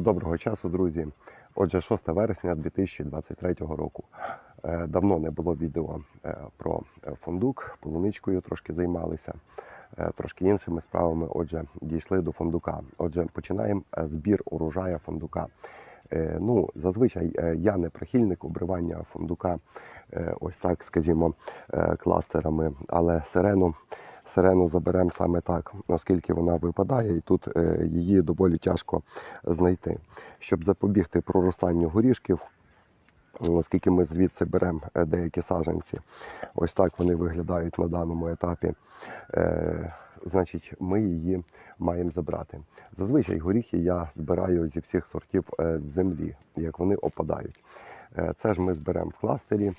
Доброго часу, друзі. Отже, 6 вересня 2023 року. Е, Давно не було відео е, про е, фундук, полуничкою трошки займалися, трошки іншими справами. Отже, дійшли до фундука. Отже, починаємо збір урожая фундука. Ну, зазвичай я не прихильник обривання фундука, ось так, скажімо, кластерами, але сирену сирену заберемо саме так, оскільки вона випадає, і тут е, її доволі тяжко знайти. Щоб запобігти проростанню горішків, оскільки ми звідси беремо е, деякі саджанці, ось так вони виглядають на даному етапі. Е, Значить, ми її маємо забрати. Зазвичай горіхи я збираю зі всіх сортів землі, як вони опадають. Е, Це ж ми зберемо в кластері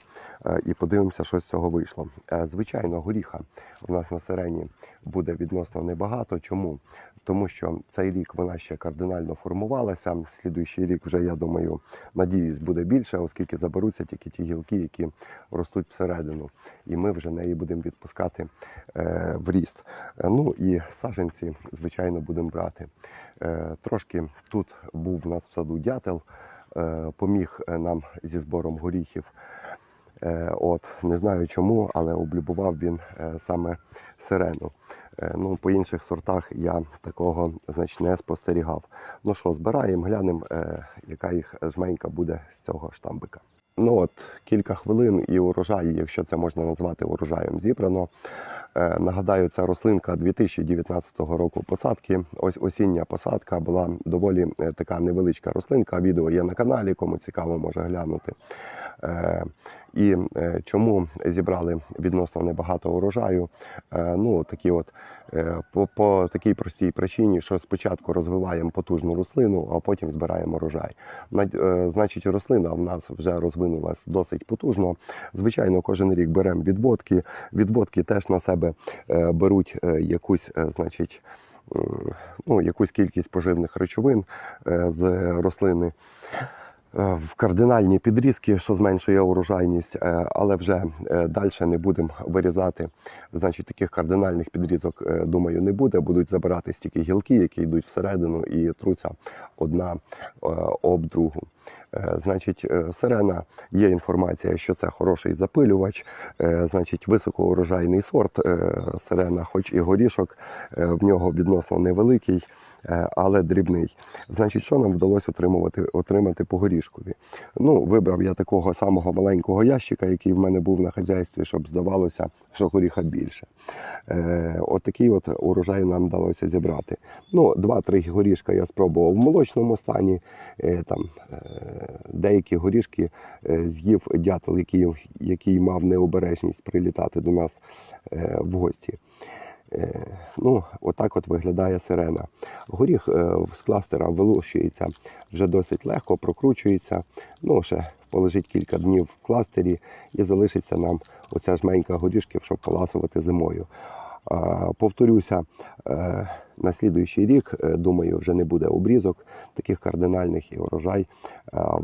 е, і подивимося, що з цього вийшло. Е, Звичайно, горіха в нас на сирені буде відносно небагато. Чому? Тому що цей рік вона ще кардинально формувалася. Слідуючий рік вже, я думаю, надіюсь, буде більше, оскільки заберуться тільки ті гілки, які ростуть всередину. І ми вже неї будемо відпускати в ріст. Ну і саженці, звичайно, будемо брати. Трошки тут був у нас в саду дятел, поміг е, нам зі збором горіхів. Е, От, не знаю чому, але облюбував він е, саме сирену. Е, Ну, по інших сортах я такого значить, не спостерігав. Ну що, збираємо, глянемо, е, яка їх жменька буде з цього штамбика. Ну от кілька хвилин і урожай, якщо це можна назвати урожаєм, зібрано. Е, Нагадаю, ця рослинка 2019 року посадки. Ось осіння посадка була доволі е, така невеличка рослинка. Відео є на каналі, кому цікаво, може глянути. Е, І е, чому зібрали відносно небагато урожаю? Е, Ну, такі от по, по такій простій причині, що спочатку розвиваємо потужну рослину, а потім збираємо урожай. Значить, рослина в нас вже розвинулась досить потужно. Звичайно, кожен рік беремо відводки. Відводки теж на себе беруть якусь, значить, ну, якусь кількість поживних речовин з рослини. Е, В кардинальні підрізки, що зменшує урожайність, е, але вже далі не будемо вирізати. Значить, таких кардинальних підрізок, е, думаю, не буде. Будуть забирати стільки гілки, які йдуть всередину і труться одна е, об другу. Е, Значить, е, сирена є інформація, що це хороший запилювач, е, значить, високоурожайний сорт сирена, хоч і горішок, в нього відносно невеликий, але дрібний. Значить, що нам вдалося отримувати, отримати по горішкові? Ну, вибрав я такого самого маленького ящика, який в мене був на хазяйстві, щоб здавалося, що горіха більше. От такий от урожай нам вдалося зібрати. Ну, два-три горішка я спробував в молочному стані. Там, деякі горішки е, з'їв дятел, який, який мав необережність прилітати до нас е, в гості. Е, Ну, отак от виглядає сирена. Горіх з кластера вилущується вже досить легко, прокручується. Ну, ще полежить кілька днів в кластері і залишиться нам оця жменька горішків, щоб поласувати зимою. Повторюся, е, на слідуючий рік, е, думаю, вже не буде обрізок таких кардинальних і урожай е,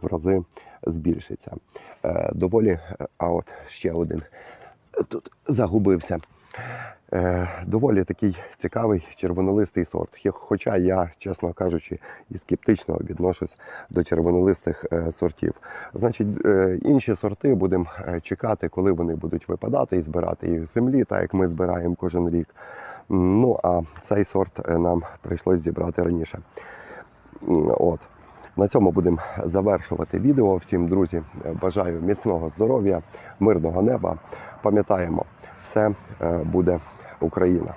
в рази збільшиться. Доволі, а от ще один тут загубився. Е, Доволі такий цікавий червонолистий сорт. Хоча я, чесно кажучи, і скептично відношусь до червонолистих е, сортів. Значить, е, інші сорти будемо чекати, коли вони будуть випадати і збирати їх з землі, так як ми збираємо кожен рік. Ну а цей сорт нам прийшлось зібрати раніше. От. На цьому будемо завершувати відео. Всім друзі, бажаю міцного здоров'я, мирного неба. Пам'ятаємо, все е, буде Україна.